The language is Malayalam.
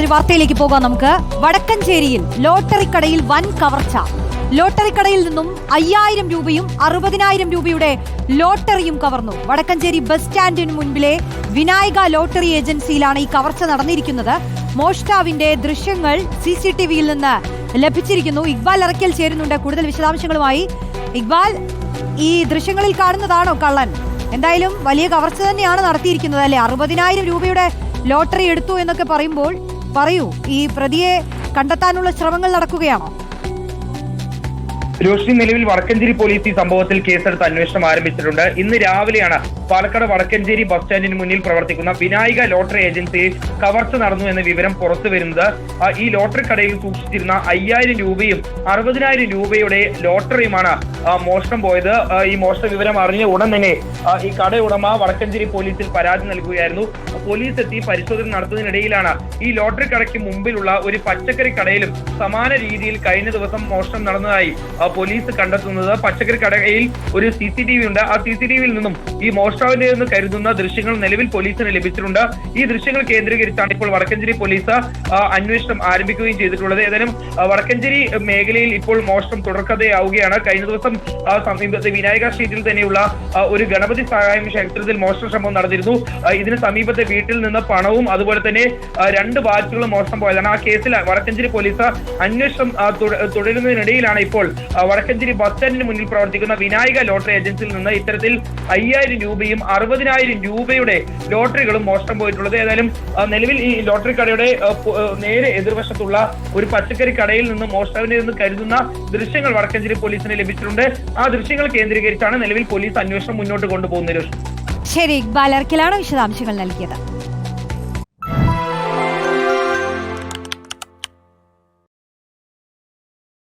ഒരു വാർത്തയിലേക്ക് പോകാം നമുക്ക്. വടക്കഞ്ചേരിയിൽ ലോട്ടറി കടയിൽ വൻ കവർച്ച. ലോട്ടറി കടയിൽ നിന്നും അയ്യായിരം രൂപയും അറുപതിനായിരം രൂപയുടെ ലോട്ടറിയും കവർന്നു. വടക്കഞ്ചേരി ബസ് സ്റ്റാൻഡിന് മുൻപിലെ വിനായക ലോട്ടറി ഏജൻസിയിലാണ് ഈ കവർച്ച നടന്നിരിക്കുന്നത്. മോഷ്ടാവിന്റെ ദൃശ്യങ്ങൾ സി സി ടി വിയിൽ നിന്ന് ലഭിച്ചിരിക്കുന്നു. ഇക്ബാൽ ഇറക്കൽ ചേരുന്നുണ്ട്. കൂടുതൽ വിശദാംശങ്ങളുമായി ഇക്ബാൽ ഈ ദൃശ്യങ്ങളിൽ കാണുന്നതാണോ കള്ളൻ? എന്തായാലും വലിയ കവർച്ച തന്നെയാണ് നടത്തിയിരിക്കുന്നത് അല്ലെ? അറുപതിനായിരം രൂപയുടെ ലോട്ടറി എടുത്തു എന്നൊക്കെ പറയുമ്പോൾ പറയൂ ഈ പ്രതിയെ കണ്ടെത്താനുള്ള ശ്രമങ്ങൾ നടക്കുകയാണോ? രോഷ്നി നിലവിൽ വടക്കഞ്ചേരി പോലീസ് ഈ സംഭവത്തിൽ കേസെടുത്ത് അന്വേഷണം ആരംഭിച്ചിട്ടുണ്ട്. ഇന്ന് രാവിലെയാണ് പാലക്കാട് വടക്കഞ്ചേരി ബസ് സ്റ്റാൻഡിന് മുന്നിൽ പ്രവർത്തിക്കുന്ന വിനായക ലോട്ടറി ഏജൻസിയിൽ കവർച്ച നടന്നു എന്ന വിവരം പുറത്തു വരുന്നത്. ഈ ലോട്ടറി കടയിൽ സൂക്ഷിച്ചിരുന്ന അയ്യായിരം രൂപയും അറുപതിനായിരം രൂപയുടെ ലോട്ടറിയുമാണ് മോഷണം പോയത്. ഈ മോഷണ വിവരം അറിഞ്ഞ ഉടൻ തന്നെ ഈ കട ഉടമ വടക്കഞ്ചേരി പോലീസിൽ പരാതി നൽകുകയായിരുന്നു. പോലീസ് എത്തി പരിശോധന നടത്തുന്നതിനിടയിലാണ് ഈ ലോട്ടറി കടയ്ക്ക് മുമ്പിലുള്ള ഒരു പച്ചക്കറി കടയിലും സമാന രീതിയിൽ കഴിഞ്ഞ ദിവസം മോഷണം നടന്നതായി പോലീസ് കണ്ടെത്തുന്നത് പച്ചക്കറി കടയിൽ ഒരു സി സി ടി വി ഉണ്ട്. ആ സി സി ടി വിയിൽ നിന്നും ഈ മോഷ്ടാവിന്റെ എന്ന് കരുതുന്ന ദൃശ്യങ്ങൾ നിലവിൽ പോലീസിന് ലഭിച്ചിട്ടുണ്ട്. ഈ ദൃശ്യങ്ങൾ കേന്ദ്രീകരിച്ചാണ് ഇപ്പോൾ വടക്കഞ്ചേരി പോലീസ് അന്വേഷണം ആരംഭിക്കുകയും ചെയ്തിട്ടുള്ളത്. ഏതായാലും വടക്കഞ്ചേരി മേഖലയിൽ ഇപ്പോൾ മോഷണം തുടർക്കഥയാവുകയാണ്. കഴിഞ്ഞ ദിവസം സമീപത്തെ വിനായക സ്ട്രീറ്റിൽ തന്നെയുള്ള ഒരു ഗണപതി സഹായം ക്ഷേത്രത്തിൽ മോഷണ ശ്രമം നടന്നിരുന്നു. ഇതിന് സമീപത്തെ വീട്ടിൽ നിന്ന് പണവും അതുപോലെ തന്നെ രണ്ട് വാച്ചുകളും മോഷണം പോയതാണ്. ആ കേസിൽ വടക്കഞ്ചേരി പോലീസ് അന്വേഷണം തുടരുന്നതിനിടയിലാണ് ഇപ്പോൾ വടക്കഞ്ചേരി ബസ് സ്റ്റാൻഡിന് മുന്നിൽ പ്രവർത്തിക്കുന്ന വിനായക ലോട്ടറി ഏജൻസിയിൽ നിന്ന് ഇത്തരത്തിൽ അയ്യായിരം രൂപയും അറുപതിനായിരം രൂപയുടെ ലോട്ടറികളും മോഷണം പോയിട്ടുള്ളത്. ഏതായാലും നിലവിൽ ഈ ലോട്ടറി കടയുടെ നേരെ എതിർവശത്തുള്ള ഒരു പച്ചക്കറി കടയിൽ നിന്ന് മോഷ്ടാവിനെ നിന്ന് കരുതുന്ന ദൃശ്യങ്ങൾ വടക്കഞ്ചേരി പോലീസിന് ലഭിച്ചിട്ടുണ്ട്. ആ ദൃശ്യങ്ങൾ കേന്ദ്രീകരിച്ചാണ് നിലവിൽ പോലീസ് അന്വേഷണം മുന്നോട്ട് കൊണ്ടുപോകുന്നത്. ശരി ഇക്ബാൽ ഇറക്കലാണ് വിശദാംശങ്ങൾ നൽകിയത്.